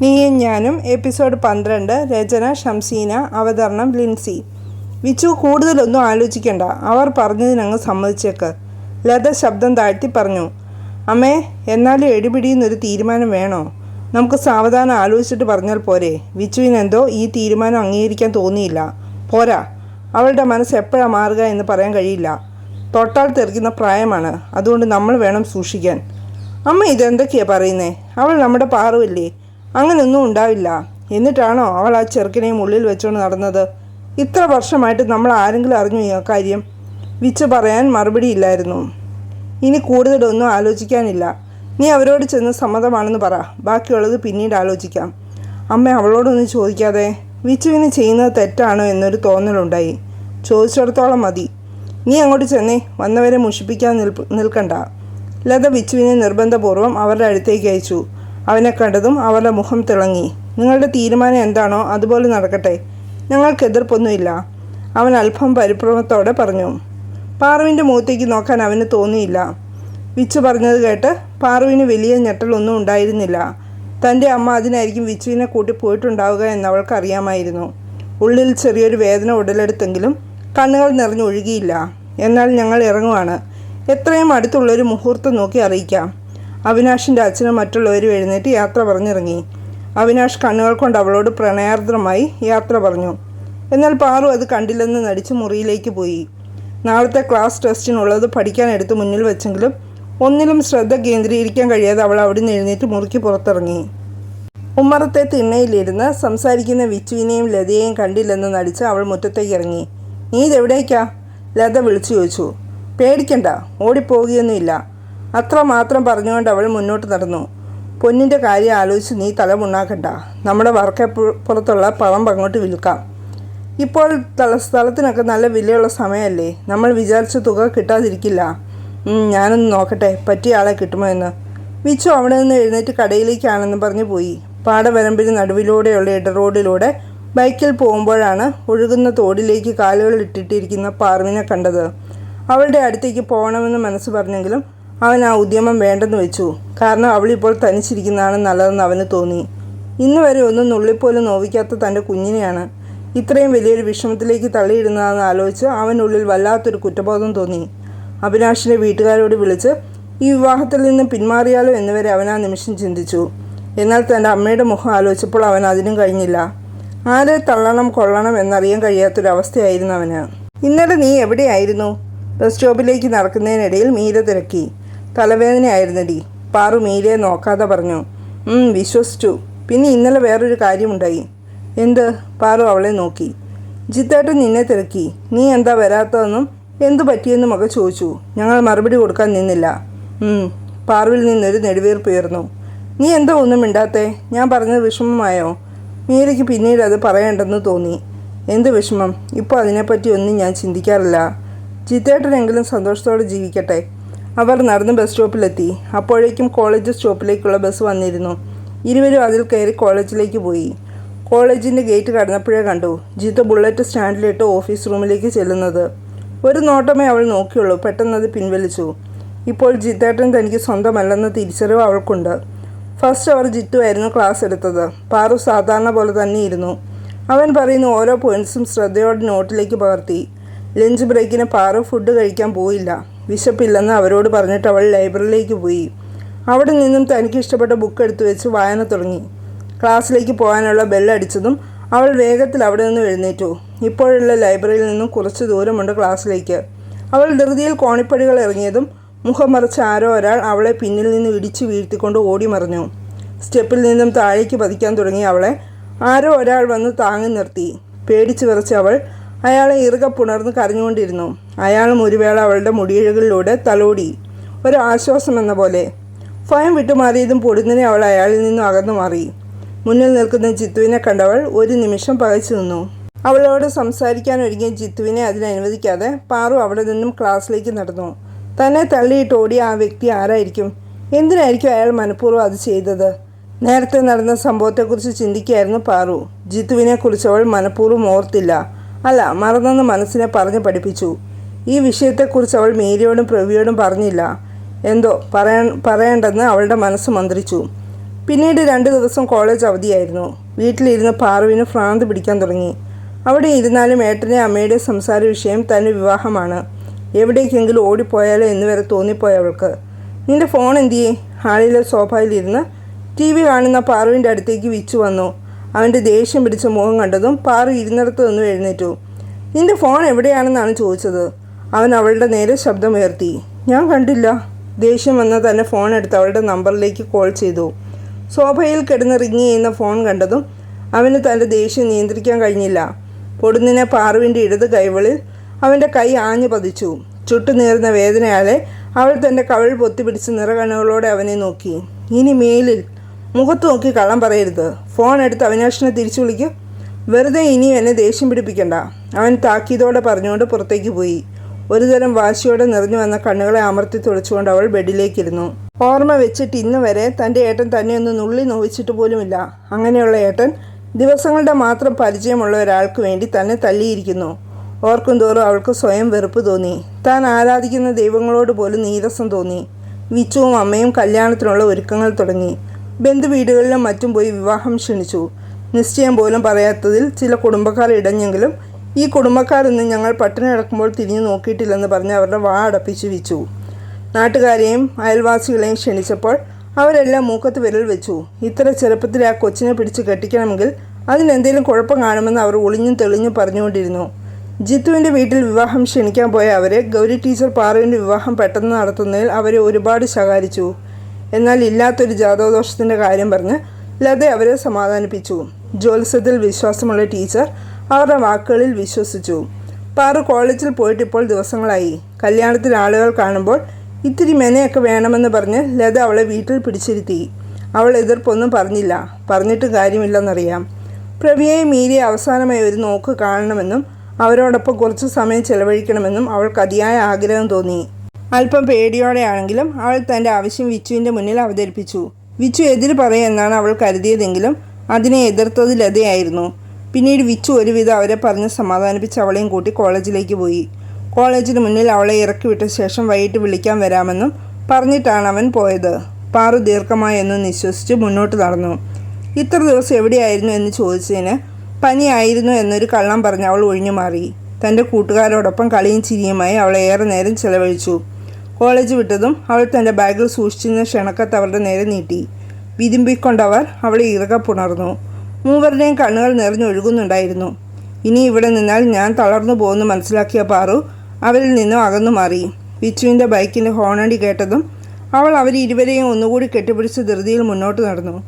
നീയും ഞാനും എപ്പിസോഡ് പന്ത്രണ്ട് രചന ഷംസീന അവതരണം ലിൻസി. വിച്ചു കൂടുതലൊന്നും ആലോചിക്കണ്ട. അവർ പറഞ്ഞതിനങ്ങ് സമ്മതിച്ചേക്ക്. ലത ശബ്ദം താഴ്ത്തി പറഞ്ഞു അമ്മേ എന്നാലും എടിപിടിയുന്നൊരു തീരുമാനം വേണോ? നമുക്ക് സാവധാനം ആലോചിച്ചിട്ട് പറഞ്ഞാൽ പോരെ. വിച്ചുവിനെന്തോ ഈ തീരുമാനം അംഗീകരിക്കാൻ തോന്നിയില്ല. പോരാ. അവളുടെ മനസ്സ് എപ്പോഴാണ് മാറുക എന്ന് പറയാൻ കഴിയില്ല. തൊട്ടാൽ തെറിക്കുന്ന പ്രായമാണ്. അതുകൊണ്ട് നമ്മൾ വേണം സൂക്ഷിക്കാൻ. അമ്മ ഇതെന്തൊക്കെയാണ് പറയുന്നേ? അവൾ നമ്മുടെ പാറുവല്ലേ? അങ്ങനെയൊന്നും ഉണ്ടാവില്ല. എന്നിട്ടാണോ അവൾ ആ ചെറുക്കനെയും ഉള്ളിൽ വെച്ചുകൊണ്ട് നടന്നത്? ഇത്ര വർഷമായിട്ട് നമ്മൾ ആരെങ്കിലും അറിഞ്ഞു ഈ കാര്യം? വിച്ച് പറയാൻ മറുപടി ഇല്ലായിരുന്നു. ഇനി കൂടുതലൊന്നും ആലോചിക്കാനില്ല. നീ അവരോട് ചെന്ന് സമ്മതമാണെന്ന് പറ. ബാക്കിയുള്ളത് പിന്നീട് ആലോചിക്കാം. അമ്മ അവളോടൊന്നും ചോദിക്കാതെ വിച്ചുവിന് ചെയ്യുന്നത് തെറ്റാണോ എന്നൊരു തോന്നലുണ്ടായി. ചോദിച്ചിടത്തോളം മതി. നീ അങ്ങോട്ട് ചെന്നേ. വന്നവരെ മുഷിപ്പിക്കാൻ നിൽ നിൽക്കണ്ട. ലത വിച്ചുവിനെ നിർബന്ധപൂർവം അവരുടെ അടുത്തേക്ക് അയച്ചു. അവനെ കണ്ടതും അവളുടെ മുഖം തിളങ്ങി. നിങ്ങളുടെ തീരുമാനം എന്താണോ അതുപോലെ നടക്കട്ടെ. ഞങ്ങൾക്ക് എതിർപ്പൊന്നുമില്ല. അവൻ അല്പം പരിഭ്രമത്തോടെ പറഞ്ഞു. പാറുവിന്റെ മുഖത്തേക്ക് നോക്കാൻ അവന് തോന്നിയില്ല. വിച്ചു പറഞ്ഞത് കേട്ട് പാറുവിന് വലിയ ഞെട്ടലൊന്നും ഉണ്ടായിരുന്നില്ല. തന്റെ അമ്മ അതിനായിരിക്കും വിച്ചുവിനെ കൂട്ടി പോയിട്ടുണ്ടാവുക എന്നവൾക്ക് അറിയാമായിരുന്നു ഉള്ളിൽ ചെറിയൊരു വേദന ഉടലെടുത്തെങ്കിലും കണ്ണുകൾ നിറഞ്ഞൊഴുകിയില്ല. എന്നാൽ ഞങ്ങൾ ഇറങ്ങുവാണ്. എത്രയും അടുത്തുള്ളൊരു മുഹൂർത്തം നോക്കി അറിയിക്കാം. അവിനാഷിന്റെ അച്ഛനും മറ്റുള്ളവരും എഴുന്നേറ്റ് യാത്ര പറഞ്ഞിറങ്ങി. അവിനാഷ് കണ്ണുകൾ കൊണ്ട് അവളോട് പ്രണയാർദ്രമായി യാത്ര പറഞ്ഞു. എന്നാൽ പാറു അത് കണ്ടില്ലെന്ന് നടിച്ച് മുറിയിലേക്ക് പോയി. നാളത്തെ ക്ലാസ് ടെസ്റ്റിനുള്ളത് പഠിക്കാൻ എടുത്ത് മുന്നിൽ വെച്ചെങ്കിലും ഒന്നിലും ശ്രദ്ധ കേന്ദ്രീകരിക്കാൻ കഴിയാതെ അവൾ അവിടെ നിന്ന് എഴുന്നേറ്റ് മുറുക്കി പുറത്തിറങ്ങി. ഉമ്മറത്തെ തിണ്ണയിലിരുന്ന് സംസാരിക്കുന്ന വിച്ചുവിനെയും ലതയെയും കണ്ടില്ലെന്ന് നടിച്ച് അവൾ മുറ്റത്തേക്ക് ഇറങ്ങി. നീ ഇതെവിടേക്കാ? ലത വിളിച്ചു ചോദിച്ചു. പേടിക്കണ്ട ഓടിപ്പോകുകയൊന്നുമില്ല അത്ര മാത്രം പറഞ്ഞുകൊണ്ട് അവൾ മുന്നോട്ട് നടന്നു. പൊന്നിന്റെ കാര്യം ആലോചിച്ച് നീ തലമുണ്ണാക്കണ്ട നമ്മുടെ വർക്കപ്പുറത്തുള്ള പണം അങ്ങോട്ട് വിൽക്കാം. ഇപ്പോൾ തല സ്ഥലത്തിനൊക്കെ നല്ല വിലയുള്ള സമയമല്ലേ? നമ്മൾ വിചാരിച്ച തുക കിട്ടാതിരിക്കില്ല. ഞാനൊന്ന് നോക്കട്ടെ. പറ്റിയ ആളെ കിട്ടുമോ എന്ന്. വിച്ചു അവിടെ നിന്ന് എഴുന്നേറ്റ് കടയിലേക്കാണെന്ന് പറഞ്ഞു പോയി. പാടവരമ്പിന് നടുവിലൂടെയുള്ള ഇടറോഡിലൂടെ ബൈക്കിൽ പോകുമ്പോഴാണ് ഒഴുകുന്ന തോടിലേക്ക് കാലുകൾ ഇട്ടിട്ടിരിക്കുന്ന പാർവിനെ കണ്ടത്. അവളുടെ അടുത്തേക്ക് പോകണമെന്ന് മനസ്സ് പറഞ്ഞെങ്കിലും അവൻ ആ ഉദ്യമം വേണ്ടെന്ന് വെച്ചു. കാരണം അവളിപ്പോൾ തനിച്ചിരിക്കുന്നതാണ് നല്ലതെന്ന് അവന് തോന്നി. ഇന്ന് വരെ ഒന്നും നുള്ളിപ്പോലും നോവിക്കാത്ത തന്റെ കുഞ്ഞിനെയാണ്. ഇത്രയും വലിയൊരു വിഷമത്തിലേക്ക് തള്ളിയിടുന്നതെന്ന് ആലോചിച്ച് അവനുള്ളിൽ വല്ലാത്തൊരു കുറ്റബോധം തോന്നി. അഭിലാഷിനെ വീട്ടുകാരോട് വിളിച്ച് ഈ വിവാഹത്തിൽ നിന്ന് പിന്മാറിയാലോ എന്നുവരെ അവൻ ആ നിമിഷം ചിന്തിച്ചു. എന്നാൽ തന്റെ അമ്മയുടെ മുഖം ആലോചിച്ചപ്പോൾ അവൻ അതിനും കഴിഞ്ഞില്ല. ആരെ തള്ളണം കൊള്ളണം എന്നറിയാൻ കഴിയാത്തൊരവസ്ഥയായിരുന്നു അവന്. ഇന്നലെ നീ എവിടെയായിരുന്നു? ബസ് സ്റ്റോപ്പിലേക്ക് നടക്കുന്നതിനിടയിൽ മീര തിരക്കി. തലവേദനയായിരുന്നടി. പാറു മീരയെ നോക്കാതെ പറഞ്ഞു "ഉം, വിശ്വസിച്ചു. പിന്നെ ഇന്നലെ വേറൊരു കാര്യമുണ്ടായി. എന്ത്? പാറു അവളെ നോക്കി. ജിത്തേട്ടൻ നിന്നെ തിരക്കി. നീ എന്താ വരാത്തതെന്നും എന്തു പറ്റിയെന്നും ഒക്കെ ചോദിച്ചു. ഞങ്ങൾ മറുപടി കൊടുക്കാൻ നിന്നില്ല. പാറുവിൽ നിന്നൊരു നെടുവീർപ്പ് ഉയർന്നു. നീ എന്തോ ഒന്നും മിണ്ടാത്തേ? ഞാൻ പറഞ്ഞത് വിഷമമായോ? മീരയ്ക്ക് പിന്നീട് അത് പറയേണ്ടെന്ന് തോന്നി. എന്ത് വിഷമം? ഇപ്പോൾ അതിനെപ്പറ്റി ഒന്നും ഞാൻ ചിന്തിക്കാറില്ല. ചിത്തേട്ടനെങ്കിലും സന്തോഷത്തോടെ ജീവിക്കട്ടെ. അവർ നടന്ന് ബസ് സ്റ്റോപ്പിലെത്തി അപ്പോഴേക്കും കോളേജ് സ്റ്റോപ്പിലേക്കുള്ള ബസ് വന്നിരുന്നു. ഇരുവരും അതിൽ കയറി കോളേജിലേക്ക് പോയി. കോളേജിന്റെ ഗേറ്റ് കടന്നപ്പോഴേ കണ്ടു. ജിത്ത് ബുള്ളറ്റ് സ്റ്റാൻഡിലിട്ട് ഓഫീസ് റൂമിലേക്ക് ചെല്ലുന്നത്. ഒരു നോട്ടമേ അവൾ നോക്കിയുള്ളൂ. പെട്ടെന്ന് അത് പിൻവലിച്ചു. ഇപ്പോൾ ജിത്തേട്ടൻ തനിക്ക് സ്വന്തമല്ലെന്ന തിരിച്ചറിവ് അവൾക്കുണ്ട്. ഫസ്റ്റ് അവർ ജിത്തുവായിരുന്നു ക്ലാസ് എടുത്തത്. പാറു സാധാരണ പോലെ തന്നെ ഇരുന്നു അവൻ പറയുന്ന ഓരോ പോയിന്റ്സും ശ്രദ്ധയോടെ നോട്ടിലേക്ക് പകർത്തി. ലഞ്ച് ബ്രേക്കിന് പാറ ഫുഡ് കഴിക്കാൻ പോയില്ല. വിശപ്പില്ലെന്ന് അവരോട് പറഞ്ഞിട്ട് അവൾ ലൈബ്രറിയിലേക്ക് പോയി. അവിടെ നിന്നും തനിക്ക് ഇഷ്ടപ്പെട്ട ബുക്ക് എടുത്തു വെച്ച് വായന തുടങ്ങി. ക്ലാസ്സിലേക്ക് പോകാനുള്ള ബെല്ലടിച്ചതും അവൾ വേഗത്തിൽ അവിടെ നിന്ന് എഴുന്നേറ്റു. ഇപ്പോഴുള്ള ലൈബ്രറിയിൽ നിന്നും കുറച്ച് ദൂരമുണ്ട് ക്ലാസ്സിലേക്ക്. അവൾ ധൃതിയിൽ കോണിപ്പടികൾ ഇറങ്ങിയതും മുഖം മറിച്ച് ആരോ ഒരാൾ അവളെ പിന്നിൽ നിന്ന് ഇടിച്ചു വീഴ്ത്തിക്കൊണ്ട് ഓടി മറിഞ്ഞു. സ്റ്റെപ്പിൽ നിന്നും താഴേക്ക് പതിക്കാൻ തുടങ്ങി അവളെ. ആരോ ഒരാൾ വന്ന് താങ്ങി നിർത്തി. പേടിച്ചു വിറച്ച് അവൾ അയാളെ ഇറുക പുണർന്ന് കരഞ്ഞുകൊണ്ടിരുന്നു. അയാളും ഒരു വേള അവളുടെ മുടിയിഴകളിലൂടെ തലോടി. ഒരു ആശ്വാസം എന്ന പോലെ. ഭയം വിട്ടുമാറിയതും പൊടുന്നതിനെ അവൾ അയാളിൽ നിന്നും അകന്നു മാറി. മുന്നിൽ നിൽക്കുന്ന ജിത്തുവിനെ കണ്ടവൾ ഒരു നിമിഷം പകച്ചു നിന്നു. അവളോട് സംസാരിക്കാൻ ഒരുങ്ങിയ ജിത്തുവിനെ അതിനനുവദിക്കാതെ പാറു അവിടെ നിന്നും ക്ലാസ്സിലേക്ക് നടന്നു. തന്നെ തള്ളിയിട്ട് ഓടിയ ആ വ്യക്തി ആരായിരിക്കും? എന്തിനായിരിക്കും അയാൾ മനഃപൂർവം അത് ചെയ്തത്? നേരത്തെ നടന്ന സംഭവത്തെക്കുറിച്ച് ചിന്തിക്കുകയായിരുന്നു പാറു. ജിത്തുവിനെക്കുറിച്ച് അവൾ മനഃപൂർവം ഓർത്തില്ല. അല്ല മറന്നെന്ന് മനസ്സിനെ പറഞ്ഞു പഠിപ്പിച്ചു. ഈ വിഷയത്തെക്കുറിച്ച് അവൾ മേരിയോടും പ്രവിയോടും പറഞ്ഞില്ല. എന്തോ പറയാൻ പറയേണ്ടെന്ന് അവളുടെ മനസ്സ് മന്ത്രിച്ചു. പിന്നീട് രണ്ട് ദിവസം കോളേജ് അവധിയായിരുന്നു. വീട്ടിലിരുന്ന് പാർവിന് ഭ്രാന്ത് പിടിക്കാൻ തുടങ്ങി. അവിടെ ഇരുന്നാലും ഏട്ടനെ അമ്മയുടെ സംസാര വിഷയം തന്റെ വിവാഹമാണ്. എവിടേക്കെങ്കിലും ഓടിപ്പോയാലോ എന്ന് വരെ തോന്നിപ്പോയി അവൾക്ക്. നിന്റെ ഫോൺ എന്തിയേ? ഹാളിലെ സോഫയിലിരുന്ന് ടി വി കാണുന്ന പാർവിന്റെ അടുത്തേക്ക് വിച്ചു വന്നു. അവന്റെ ദേഷ്യം പിടിച്ച മുഖം കണ്ടതും പാറു ഇരുന്നിടത്ത് നിന്നും എഴുന്നേറ്റു. നിന്റെ ഫോൺ എവിടെയാണെന്നാണ് ചോദിച്ചത്? അവൻ അവളുടെ നേരെ ശബ്ദമുയർത്തി. ഞാൻ കണ്ടില്ല. ദേഷ്യം വന്ന തന്നെ ഫോൺ എടുത്ത് അവളുടെ നമ്പറിലേക്ക് കോൾ ചെയ്തു. സോഫയിൽ കിടന്ന് റിങ് ചെയ്യുന്ന ഫോൺ കണ്ടതും അവന് തന്റെ ദേഷ്യം നിയന്ത്രിക്കാൻ കഴിഞ്ഞില്ല. പൊടുന്നിനെ പാറുവിന്റെ ഇടത് കൈവളിൽ അവന്റെ കൈ ആഞ്ഞു പതിച്ചു. ചുട്ടുനീറുന്ന വേദനയാലെ അവൾ തന്റെ കവിൾ പൊത്തിപ്പിടിച്ച് നിറകണ്ണുകളോടെ അവനെ നോക്കി. ഇനി മേലിൽ മുഖത്ത് നോക്കി കള്ളം പറയരുത്. ഫോൺ എടുത്ത് അവിനാഷിനെ തിരിച്ചു വിളിക്കും. വെറുതെ ഇനിയും എന്നെ ദേഷ്യം പിടിപ്പിക്കണ്ട. അവൻ താക്കീതോടെ പറഞ്ഞുകൊണ്ട് പുറത്തേക്ക് പോയി. ഒരുതരം വാശിയോടെ നിറഞ്ഞു വന്ന കണ്ണുകളെ അമർത്തി തുളച്ചുകൊണ്ട് അവൾ ബെഡിലേക്കിരുന്നു. ഓർമ്മ വെച്ചിട്ട് ഇന്ന് വരെ തന്റെ ഏട്ടൻ തന്നെ ഒന്ന് നുള്ളി നോവിച്ചിട്ട് പോലുമില്ല. അങ്ങനെയുള്ള ഏട്ടൻ ദിവസങ്ങളുടെ മാത്രം പരിചയമുള്ള ഒരാൾക്ക് വേണ്ടി തന്നെ തല്ലിയിരിക്കുന്നു. ഓർക്കും തോറും അവൾക്ക് സ്വയം വെറുപ്പ് തോന്നി. താൻ ആരാധിക്കുന്ന ദൈവങ്ങളോട് പോലും നീരസം തോന്നി. വിച്ചുവും അമ്മയും കല്യാണത്തിനുള്ള ഒരുക്കങ്ങൾ തുടങ്ങി. ബന്ധുവീടുകളിലും മറ്റും പോയി വിവാഹം ക്ഷണിച്ചു. നിശ്ചയം പോലും പറയാത്തതിൽ ചില കുടുംബക്കാർ ഇടഞ്ഞെങ്കിലും ഈ കുടുംബക്കാരൊന്നും ഞങ്ങൾ പട്ടിണി കിടക്കുമ്പോൾ തിരിഞ്ഞു നോക്കിയിട്ടില്ലെന്ന് പറഞ്ഞ് അവരുടെ വാ അടപ്പിച്ചു വിച്ചു. നാട്ടുകാരെയും അയൽവാസികളെയും ക്ഷണിച്ചപ്പോൾ അവരെല്ലാം മൂക്കത്ത് വിരൽ വെച്ചു. ഇത്ര ചെറുപ്പത്തിൽ ആ കൊച്ചിനെ പിടിച്ച് കെട്ടിക്കണമെങ്കിൽ അതിനെന്തെങ്കിലും കുഴപ്പം കാണുമെന്ന് അവർ ഒളിഞ്ഞും തെളിഞ്ഞും പറഞ്ഞുകൊണ്ടിരുന്നു. ജിത്തുവിന്റെ വീട്ടിൽ വിവാഹം ക്ഷണിക്കാൻ പോയ അവരെ ഗൗരി ടീച്ചർ പാറുവിന്റെ വിവാഹം പെട്ടെന്ന് നടത്തുന്നതിൽ അവരെ ഒരുപാട് ശകാരിച്ചു. എന്നാൽ ഇല്ലാത്തൊരു ജാതകദോഷത്തിന്റെ കാര്യം പറഞ്ഞ് ലത അവരെ സമാധാനിപ്പിച്ചു. ജ്യോത്സ്യത്തിൽ വിശ്വാസമുള്ള ടീച്ചർ അവരുടെ വാക്കുകളിൽ വിശ്വസിച്ചു. പാറു കോളേജിൽ പോയിട്ട് ഇപ്പോൾ ദിവസങ്ങളായി. കല്യാണത്തിൽ ആളുകൾ കാണുമ്പോൾ ഇത്തിരി മെനയൊക്കെ വേണമെന്ന് പറഞ്ഞ് ലത അവളെ വീട്ടിൽ പിടിച്ചിരുത്തി. അവൾ എതിർപ്പൊന്നും പറഞ്ഞില്ല. പറഞ്ഞിട്ട് കാര്യമില്ലെന്നറിയാം. പ്രവിയെ മീരിയെ അവസാനമായി ഒരു നോക്ക് കാണണമെന്നും അവരോടൊപ്പം കുറച്ച് സമയം ചെലവഴിക്കണമെന്നും അവൾക്ക് അതിയായ ആഗ്രഹം തോന്നി. അല്പം പേടിയോടെയാണെങ്കിലും അവൾ തന്റെ ആവശ്യം വിച്ചുവിന്റെ മുന്നിൽ അവതരിപ്പിച്ചു. വിച്ചു എതിര് പറയുമെന്നാണ് അവൾ കരുതിയതെങ്കിലും അതിനെ എതിർത്തത് ലതയായിരുന്നു. പിന്നീട് വിച്ചു ഒരുവിധം അവരെ പറഞ്ഞ് സമാധാനിപ്പിച്ച് അവളെയും കൂട്ടി കോളേജിലേക്ക് പോയി. കോളേജിന് മുന്നിൽ അവളെ ഇറക്കി വിട്ട ശേഷം വൈകിട്ട് വിളിക്കാൻ വരാമെന്നും പറഞ്ഞിട്ടാണ് അവൻ പോയത്. പാറു ദീർഘമായി എന്ന് നിശ്വസിച്ച് മുന്നോട്ട് നടന്നു. ഇത്ര ദിവസം എവിടെയായിരുന്നു എന്ന് ചോദിച്ചതിന് പനിയായിരുന്നു എന്നൊരു കള്ളം പറഞ്ഞ് അവൾ ഒഴിഞ്ഞു മാറി തന്റെ കൂട്ടുകാരോടൊപ്പം കളിയും ചിരിയുമായി അവളെ ഏറെ നേരം ചെലവഴിച്ചു. കോളേജ് വിട്ടതും അവൾ തന്റെ ബാഗിൽ സൂക്ഷിച്ചിരുന്ന ക്ഷണക്കത്ത് അവളുടെ നേരെ നീട്ടി. വിതുമ്പിക്കൊണ്ടവർ അവളെ ഇറുക പുണർന്നു. മൂവരുടെയും കണ്ണുകൾ നിറഞ്ഞൊഴുകുന്നുണ്ടായിരുന്നു. ഇനി ഇവിടെ നിന്നാൽ ഞാൻ തളർന്നു പോകുന്നു മനസ്സിലാക്കിയ പാറു അവരിൽ നിന്നും അകന്നു മാറി. വിച്ചുവിന്റെ ബൈക്കിന്റെ ഹോണടി കേട്ടതും അവൾ അവർ ഇരുവരെയും ഒന്നുകൂടി കെട്ടിപ്പിടിച്ച് ധൃതിയിൽ മുന്നോട്ട് നടന്നു.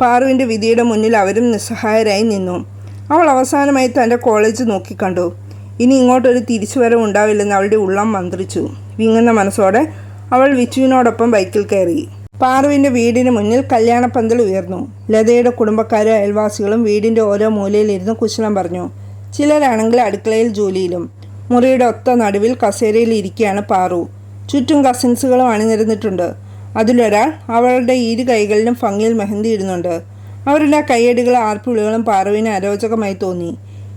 പാറുവിന്റെ വിധിയുടെ മുന്നിൽ അവരും നിസ്സഹായരായി നിന്നു. അവൾ അവസാനമായി തന്റെ കോളേജ് നോക്കിക്കണ്ടു. ഇനി ഇങ്ങോട്ടൊരു തിരിച്ചുവരവ് ഉണ്ടാവില്ലെന്ന് അവളുടെ ഉള്ളം മന്ത്രിച്ചു. വിങ്ങുന്ന മനസ്സോടെ അവൾ വിച്ചുവിനോടൊപ്പം ബൈക്കിൽ കയറി. പാറുവിന്റെ വീടിന് മുന്നിൽ കല്യാണപ്പന്തൽ ഉയർന്നു. ലതയുടെ കുടുംബക്കാരും അയൽവാസികളും വീടിന്റെ ഓരോ മൂലയിലിരുന്ന് കുശലം പറഞ്ഞു. ചിലരാണെങ്കിൽ അടുക്കളയിൽ ജോലിയിലും. മുറിയുടെ ഒത്ത നടുവിൽ കസേരയിൽ ഇരിക്കുകയാണ് പാറു. ചുറ്റും കസിൻസുകളും അണിനിരന്നിട്ടുണ്ട്. അതിലൊരാൾ അവളുടെ ഇരു കൈകളിലും ഭംഗിയിൽ മെഹന്തി ഇടുന്നുണ്ട്. അവരുടെ കൈയടികളും ആർപ്പുവിളികളും പാറുവിന് അരോചകമായി തോന്നി.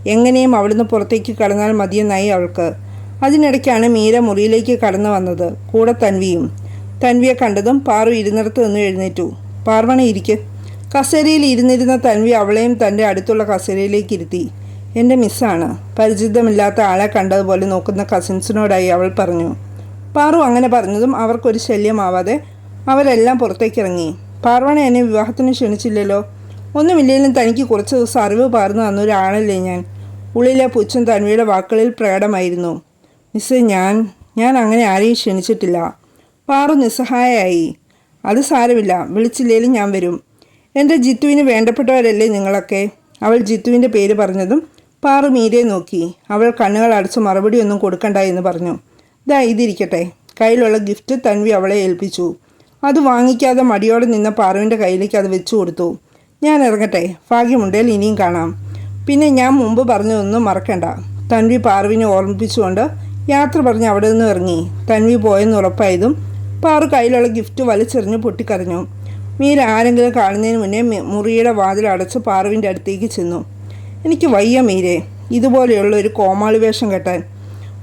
എങ്ങനെയും അവിടുന്ന് പുറത്തേക്ക് കടന്നാൽ മതിയെന്നായി അവൾക്ക്. അതിനിടയ്ക്കാണ് മീര മുറിയിലേക്ക് കടന്നു വന്നത്. കൂടെ തൻവിയും. തൻവിയെ കണ്ടതും പാറു ഇരുന്നിടത്ത് നിന്ന് എഴുന്നേറ്റു. പാർവണ ഇരിക്ക്. കസേരയിൽ ഇരുന്നിരുന്ന തൻവി അവളെയും തന്റെ അടുത്തുള്ള കസേരയിലേക്ക് ഇരുത്തി. എന്റെ മിസ്സാണ്. പരിചിതമില്ലാത്ത ആളെ കണ്ടതുപോലെ നോക്കുന്ന കസിൻസിനോടായി അവൾ പറഞ്ഞു. പാറു അങ്ങനെ പറഞ്ഞതും അവർക്കൊരു ശല്യമാവാതെ അവരെല്ലാം പുറത്തേക്കിറങ്ങി പാർവണ എന്നെ വിവാഹത്തിന് ക്ഷണിച്ചില്ലല്ലോ. ഒന്നുമില്ലെങ്കിലും തനിക്ക് കുറച്ച് ദിവസം അറിവ് പാർന്നു തന്നൊരാളല്ലേ ഞാൻ. ഉള്ളിലെ പുച്ഛം തൻവിയുടെ വാക്കുകളിൽ പ്രകടമായിരുന്നു. മിസ്സേ ഞാൻ ഞാൻ അങ്ങനെ ആരെയും ക്ഷണിച്ചിട്ടില്ല. പാറു നിസ്സഹായയായി അത് സാരമില്ല വിളിച്ചില്ലേലും ഞാൻ വരും. എന്റെ ജിത്തുവിന് വേണ്ടപ്പെട്ടവരല്ലേ നിങ്ങളൊക്കെ? അവൾ ജിത്തുവിന്റെ പേര് പറഞ്ഞതും പാറു മീരെ നോക്കി. അവൾ കണ്ണുകൾ അടച്ച് മറുപടിയൊന്നും കൊടുക്കണ്ട എന്ന് പറഞ്ഞു. ദാ ഇതിരിക്കട്ടെ. കയ്യിലുള്ള ഗിഫ്റ്റ് തൻവി അവളെ ഏൽപ്പിച്ചു. അത് വാങ്ങിക്കാതെ മടിയോടെ നിന്ന പാറുവിന്റെ കയ്യിലേക്ക് അത് വെച്ചു കൊടുത്തു. ഞാൻ ഇറങ്ങട്ടെ. ഭാഗ്യമുണ്ടേൽ ഇനിയും കാണാം. പിന്നെ ഞാൻ മുമ്പ് പറഞ്ഞതൊന്നും മറക്കണ്ട. തൻവി പാറുവിനെ ഓർമ്മിപ്പിച്ചുകൊണ്ട് യാത്ര പറഞ്ഞ് അവിടെ നിന്ന് ഇറങ്ങി. തൻവി പോയെന്ന് ഉറപ്പായതും പാറു കയ്യിലുള്ള ഗിഫ്റ്റ് വലിച്ചെറിഞ്ഞ് പൊട്ടിക്കരഞ്ഞു. മീര ആരെങ്കിലും കാണുന്നതിന് മുന്നേ മുറിയുടെ വാതിൽ അടച്ച് പാറുവിന്റെ അടുത്തേക്ക് ചെന്നു. എനിക്ക് വയ്യ മീരെ ഇതുപോലെയുള്ള ഒരു കോമാളി വേഷം കെട്ടാൻ.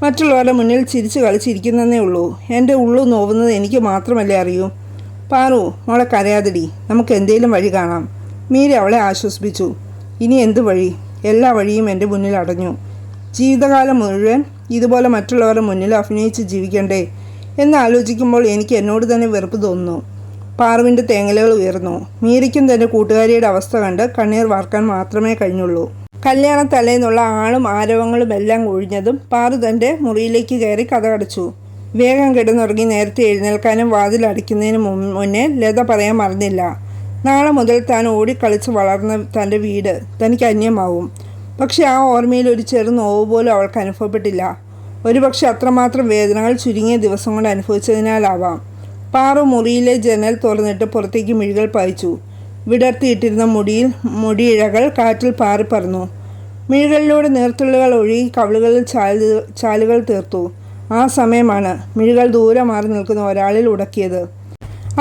മറ്റുള്ളവരുടെ മുന്നിൽ ചിരിച്ച് കളിച്ചിരിക്കുന്നതേ ഉള്ളൂ. എന്റെ ഉള്ളു നോവുന്നത് എനിക്ക് മാത്രമല്ലേ അറിയൂ. പാറു മോളെ കരയാതിടി. നമുക്ക് എന്തേലും വഴി കാണാം. മീര അവളെ ആശ്വസിപ്പിച്ചു. ഇനി എന്ത് വഴി? എല്ലാ വഴിയും എന്റെ മുന്നിൽ അടഞ്ഞു. ജീവിതകാലം മുഴുവൻ ഇതുപോലെ മറ്റുള്ളവരുടെ മുന്നിൽ അഭിനയിച്ച് ജീവിക്കണ്ടേ എന്ന് ആലോചിക്കുമ്പോൾ എനിക്ക് എന്നോട് തന്നെ വെറുപ്പ് തോന്നുന്നു. പാറുവിന്റെ തേങ്ങലുകൾ ഉയർന്നു. മീരയ്ക്കും തന്റെ കൂട്ടുകാരിയുടെ അവസ്ഥ കണ്ട് കണ്ണീർ വാർക്കാൻ മാത്രമേ കഴിഞ്ഞുള്ളൂ. കല്യാണ തലേന്നുള്ള ആളും ആരവങ്ങളും എല്ലാം ഒഴിഞ്ഞതും പാറു തന്റെ മുറിയിലേക്ക് കയറി കഥ അടച്ചു വേഗം കിടന്നുറങ്ങി നേരത്തെ എഴുന്നേൽക്കാനും വാതിൽ മുന്നേ ലത പറയാൻ മറന്നില്ല. നാളെ മുതൽ താൻ ഓടിക്കളിച്ച് വളർന്ന തന്റെ വീട് തനിക്ക് അന്യമാവും. പക്ഷെ ആ ഓർമ്മയിൽ ഒരു ചെറു നോവ് പോലും അവൾക്ക് അനുഭവപ്പെട്ടില്ല. ഒരുപക്ഷെ അത്രമാത്രം വേദനകൾ ചുരുങ്ങിയ ദിവസം കൊണ്ട് അനുഭവിച്ചതിനാലാവാം. പാറു മുറിയിലെ ജനൽ തുറന്നിട്ട് പുറത്തേക്ക് മിഴികൾ പായിച്ചു. വിടർത്തിയിട്ടിരുന്ന മുടിയിൽ മുടിയിഴകൾ കാറ്റിൽ പാറി പറന്നു. മിഴികളിലൂടെ നീർത്തുള്ളികൾ ഒഴുകി കവിളുകളിൽ ചാലു ചാലുകൾ തീർത്തു. ആ സമയമാണ് മിഴികൾ ദൂരെ മാറി നിൽക്കുന്ന ഒരാളിൽ ഉടക്കിയത്.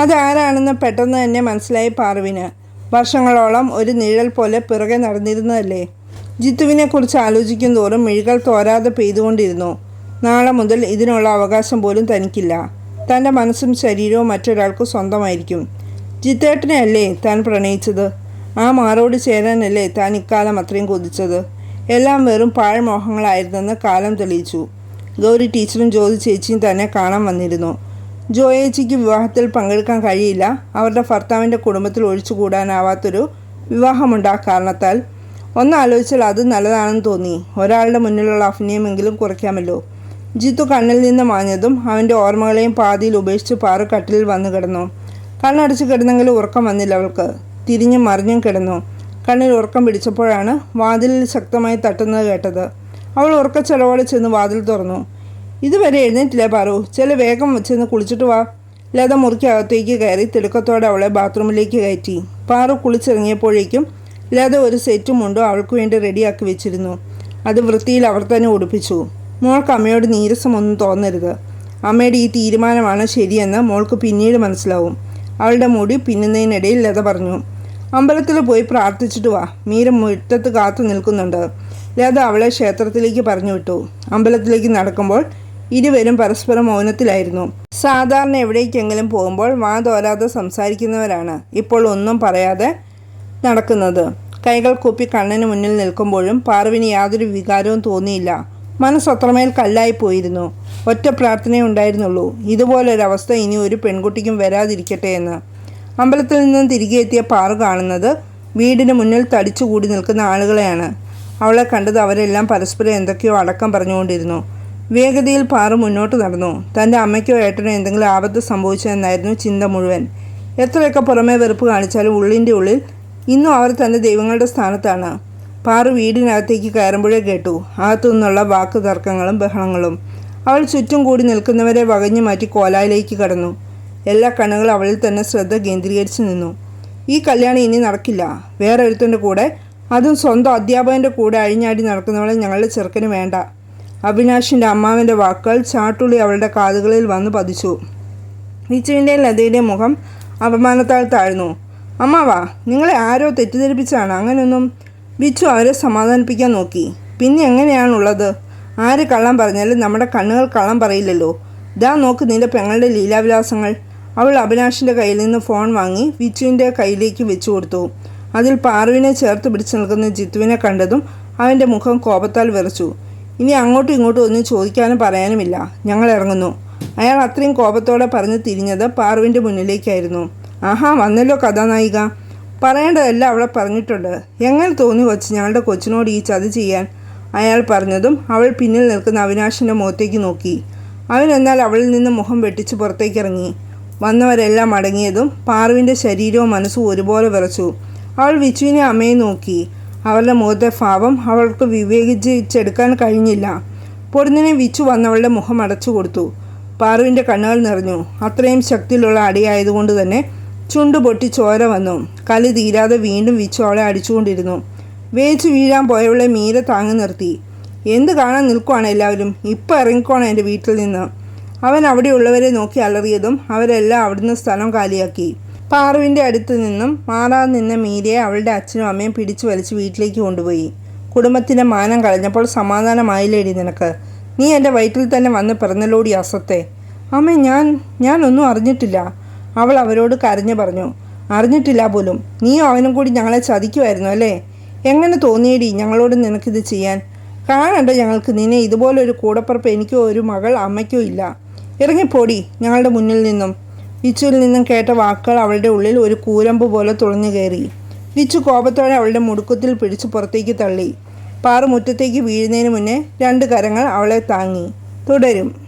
അതാരാണെന്ന് പെട്ടെന്ന് തന്നെ മനസ്സിലായി പാറുവിന്. വർഷങ്ങളോളം ഒരു നിഴൽ പോലെ പിറകെ നടന്നിരുന്നതല്ലേ? ജിത്തുവിനെ കുറിച്ച് ആലോചിക്കും തോറും മിഴികൾ തോരാതെ പെയ്തുകൊണ്ടിരുന്നു. നാളെ മുതൽ ഇതിനുള്ള അവകാശം പോലും തനിക്കില്ല. തന്റെ മനസ്സും ശരീരവും മറ്റൊരാൾക്ക് സ്വന്തമായിരിക്കും. ജിത്തേട്ടനെയല്ലേ താൻ പ്രണയിച്ചത്? ആ മാറോട് ചേരാനല്ലേ താൻ ഇക്കാലം അത്രയും കൊതിച്ചത്? എല്ലാം വെറും പാഴ്മോഹങ്ങളായിരുന്നെന്ന് കാലം തെളിയിച്ചു. ഗൗരി ടീച്ചറും ജ്യോതി ചേച്ചിയും തന്നെ കാണാൻ വന്നിരുന്നു. ജോയേച്ചിക്ക് വിവാഹത്തിൽ പങ്കെടുക്കാൻ കഴിയില്ല. അവരുടെ ഭർത്താവിന്റെ കുടുംബത്തിൽ ഒഴിച്ചുകൂടാനാവാത്തൊരു വിവാഹമുണ്ട് ആ കാരണത്താൽ ഒന്നാലോചിച്ചാൽ അത് നല്ലതാണെന്ന് തോന്നി. ഒരാളുടെ മുന്നിലുള്ള അഭിനയമെങ്കിലും കുറയ്ക്കാമല്ലോ. ജിത്തു കണ്ണിൽ നിന്ന് മാഞ്ഞതും അവന്റെ ഓർമ്മകളെയും പാതിയിൽ ഉപേക്ഷിച്ച് പാറ കട്ടിലിൽ വന്നു കിടന്നു. കണ്ണടച്ച് കിടന്നെങ്കിലും ഉറക്കം വന്നില്ല അവൾക്ക്. തിരിഞ്ഞും മറിഞ്ഞും കിടന്നു. കണ്ണിൽ ഉറക്കം പിടിച്ചപ്പോഴാണ് വാതിലിൽ ശക്തമായി തട്ടുന്നത് കേട്ടത്. അവൾ ഉറക്കച്ചെലവോടെ ചെന്ന് വാതിൽ തുറന്നു. ഇതുവരെ എഴുന്നേറ്റില്ല പാറു? ചില വേഗം ചെന്ന് കുളിച്ചിട്ട് വാ. ലത മുറിക്കകത്തേക്ക് കയറി തിടുക്കത്തോടെ അവളെ ബാത്റൂമിലേക്ക് കയറ്റി. പാറു കുളിച്ചിറങ്ങിയപ്പോഴേക്കും ലത ഒരു സെറ്റും മുണ്ടോ അവൾക്ക് വേണ്ടി റെഡിയാക്കി വെച്ചിരുന്നു. അത് വൃത്തിയിൽ അവർ തന്നെ ഉടുപ്പിച്ചു. മോൾക്ക് അമ്മയോട് നീരസമൊന്നും തോന്നരുത്. അമ്മയുടെ ഈ തീരുമാനമാണ് ശരിയെന്ന് മോൾക്ക് പിന്നീട് മനസ്സിലാവും. അവളുടെ മുടി പിന്നുന്നതിനിടയിൽ ലത പറഞ്ഞു അമ്പലത്തിൽ പോയി പ്രാർത്ഥിച്ചിട്ട് വാ. മീര മുറ്റത്ത് കാത്തു നിൽക്കുന്നുണ്ട്. ലത അവളെ ക്ഷേത്രത്തിലേക്ക് പറഞ്ഞു വിട്ടു. അമ്പലത്തിലേക്ക് നടക്കുമ്പോൾ ഇരുവരും പരസ്പരം മൗനത്തിലായിരുന്നു. സാധാരണ എവിടേക്കെങ്കിലും പോകുമ്പോൾ വാ തോരാതെ സംസാരിക്കുന്നവരാണ്. ഇപ്പോൾ ഒന്നും പറയാതെ നടക്കുന്നത്. കൈകൾ കൂപ്പി കണ്ണിന് മുന്നിൽ നിൽക്കുമ്പോഴും പാർവിന് യാതൊരു വികാരവും തോന്നിയില്ല. മനസ്സത്രമേൽ കല്ലായി പോയിരുന്നു. ഒറ്റ പ്രാർത്ഥനയേ ഉണ്ടായിരുന്നുള്ളൂ. ഇതുപോലൊരവസ്ഥ ഇനി ഒരു പെൺകുട്ടിക്കും വരാതിരിക്കട്ടെ എന്ന്. അമ്പലത്തിൽ നിന്നും തിരികെ എത്തിയ പാറു കാണുന്നത് വീടിന് മുന്നിൽ തടിച്ചുകൂടി നിൽക്കുന്ന ആളുകളെയാണ്. അവളെ കണ്ടത് അവരെല്ലാം പരസ്പരം എന്തൊക്കെയോ അടക്കം പറഞ്ഞുകൊണ്ടിരുന്നു. വേഗതയിൽ പാറു മുന്നോട്ട് നടന്നു. തന്റെ അമ്മയ്ക്കോ ഏട്ടനോ എന്തെങ്കിലും ആപത്ത് സംഭവിച്ചതെന്നായിരുന്നു ചിന്ത മുഴുവൻ. എത്രയൊക്കെ പുറമേ വെറുപ്പ് കാണിച്ചാലും ഉള്ളിന്റെ ഉള്ളിൽ ഇന്നും അവർ തന്റെ ദൈവങ്ങളുടെ സ്ഥാനത്താണ്. പാറു വീടിനകത്തേക്ക് കയറുമ്പോഴേ കേട്ടു. അകത്തു നിന്നുള്ള വാക്ക് തർക്കങ്ങളും ബഹളങ്ങളും. അവൾ ചുറ്റും കൂടി നിൽക്കുന്നവരെ വകഞ്ഞു മാറ്റി കോലായിലേക്ക് കടന്നു. എല്ലാ കണ്ണുകളും അവളിൽ തന്നെ ശ്രദ്ധ കേന്ദ്രീകരിച്ചു നിന്നു. ഈ കല്യാണം ഇനി നടക്കില്ല. വേറെ ഒരുത്തന്റെ കൂടെ അതും സ്വന്തം അധ്യാപകന്റെ കൂടെ അഴിഞ്ഞാടി നടക്കുന്നവളെ ഞങ്ങളുടെ ചെറുക്കന് വേണ്ട. അവിനാഷിന്റെ അമ്മാവിന്റെ വാക്കുകൾ ചാട്ടുള്ളി അവളുടെ കാതുകളിൽ വന്ന് പതിച്ചു. വിച്ചുവിന്റെയും ലതയുടെയും മുഖം അപമാനത്താൽ താഴ്ന്നു. അമ്മാവാ നിങ്ങളെ ആരോ തെറ്റിദ്ധരിപ്പിച്ചാണ് അങ്ങനെയൊന്നും ബിച്ചു അവരെ സമാധാനിപ്പിക്കാൻ നോക്കി. പിന്നെ എങ്ങനെയാണുള്ളത്? ആര് കള്ളം പറഞ്ഞാലും നമ്മുടെ കണ്ണുകൾ കള്ളം പറയില്ലല്ലോ. ഇതാ നോക്ക് നിന്റെ പെങ്ങളുടെ ലീലാവിലാസങ്ങൾ. അവൾ അഭിനാഷിന്റെ കയ്യിൽ നിന്ന് ഫോൺ വാങ്ങി വിച്ചുവിന്റെ കയ്യിലേക്ക് വെച്ചു കൊടുത്തു. അതിൽ പാറുവിനെ ചേർത്ത് പിടിച്ചു നിൽക്കുന്ന ജിത്തുവിനെ കണ്ടതും അവന്റെ മുഖം കോപത്താൽ വിറച്ചു. ഇനി അങ്ങോട്ടും ഇങ്ങോട്ടും ഒന്നും ചോദിക്കാനും പറയാനുമില്ല. ഞങ്ങൾ ഇറങ്ങുന്നു. അയാൾ അത്രയും കോപത്തോടെ പറഞ്ഞ് തിരിഞ്ഞത് പാറുവിന്റെ മുന്നിലേക്കായിരുന്നു. ആഹാ വന്നല്ലോ കഥാനായിക. പറയേണ്ടതെല്ലാം അവളെ പറഞ്ഞിട്ടുണ്ട്. എങ്ങനെ തോന്നി വച്ച് ഞങ്ങളുടെ കൊച്ചിനോട് ഈ ചതി ചെയ്യാൻ? അയാൾ പറഞ്ഞതും അവൾ പിന്നിൽ നിൽക്കുന്ന അവിനാശിന്റെ മുഖത്തേക്ക് നോക്കി. അവൻ എന്നാൽ അവളിൽ നിന്ന് മുഖം വെട്ടിച്ച് പുറത്തേക്കിറങ്ങി വന്നവരെല്ലാം അടങ്ങിയതും പാറുവിന്റെ ശരീരവും മനസ്സും ഒരുപോലെ വിറച്ചു. അവൾ വിച്ചുവിനെ അമ്മയെ നോക്കി. അവളുടെ മുഖത്തെ ഭാവം അവൾക്ക് വിവേചിച്ചെടുക്കാൻ കഴിഞ്ഞില്ല. പൊടുന്നിനെ വിച്ചു വന്നവളുടെ മുഖം അടച്ചു കൊടുത്തു. പാറുവിന്റെ കണ്ണുകൾ നിറഞ്ഞു. അത്രയും ശക്തിയിലുള്ള അടിയായതുകൊണ്ട് തന്നെ ചുണ്ടു പൊട്ടി ചോര വന്നു. കലി തീരാതെ വീണ്ടും വിച്ചോളെ അടിച്ചുകൊണ്ടിരുന്നു. വേച്ചു വീഴാൻ പോയവളെ മീര താങ്ങി നിർത്തി. എന്ത് കാണാൻ നിൽക്കുവാണ് എല്ലാവരും? ഇപ്പം ഇറങ്ങിക്കോണം എന്റെ വീട്ടിൽ നിന്ന്. അവൻ അവിടെയുള്ളവരെ നോക്കി അലറിയതും അവരെല്ലാം അവിടുന്ന് സ്ഥലം കാലിയാക്കി. പാറുവിന്റെ അടുത്ത് നിന്നും മാറാതെ നിന്ന മീരയെ അവളുടെ അച്ഛനും അമ്മയും പിടിച്ചു വലിച്ച് വീട്ടിലേക്ക് കൊണ്ടുപോയി. കുടുംബത്തിന്റെ മാനം കളഞ്ഞപ്പോൾ സമാധാനമായില്ലേടി നിനക്ക്? നീ എന്റെ വയറ്റിൽ തന്നെ വന്ന് പിറന്നലോടി അസത്തെ. അമ്മേ ഞാൻ ഞാനൊന്നും അറിഞ്ഞിട്ടില്ല. അവൾ അവരോട് കരഞ്ഞു പറഞ്ഞു അറിഞ്ഞിട്ടില്ല പോലും. നീയും അവനും കൂടി ഞങ്ങളെ ചതിക്കുമായിരുന്നു അല്ലേ? എങ്ങനെ തോന്നിയടി ഞങ്ങളോട് നിനക്കിത് ചെയ്യാൻ? കാണണ്ട ഞങ്ങൾക്ക് നിന്നെ ഇതുപോലൊരു കൂടപ്പുറപ്പ് എനിക്കോ ഒരു മകൾ അമ്മയ്ക്കോ ഇല്ല. ഇറങ്ങിപ്പോടി ഞങ്ങളുടെ മുന്നിൽ നിന്നും. വിച്ചുവിൽ നിന്നും കേട്ട വാക്കുകൾ അവളുടെ ഉള്ളിൽ ഒരു കൂരമ്പ് പോലെ തുളഞ്ഞു കയറി. വിച്ചു കോപത്തോടെ അവളുടെ മുടുക്കത്തിൽ പിടിച്ച് പുറത്തേക്ക് തള്ളി. പാറു മുറ്റത്തേക്ക് വീഴുന്നതിന് മുന്നേ രണ്ട് കരങ്ങൾ അവളെ താങ്ങി. തുടരും.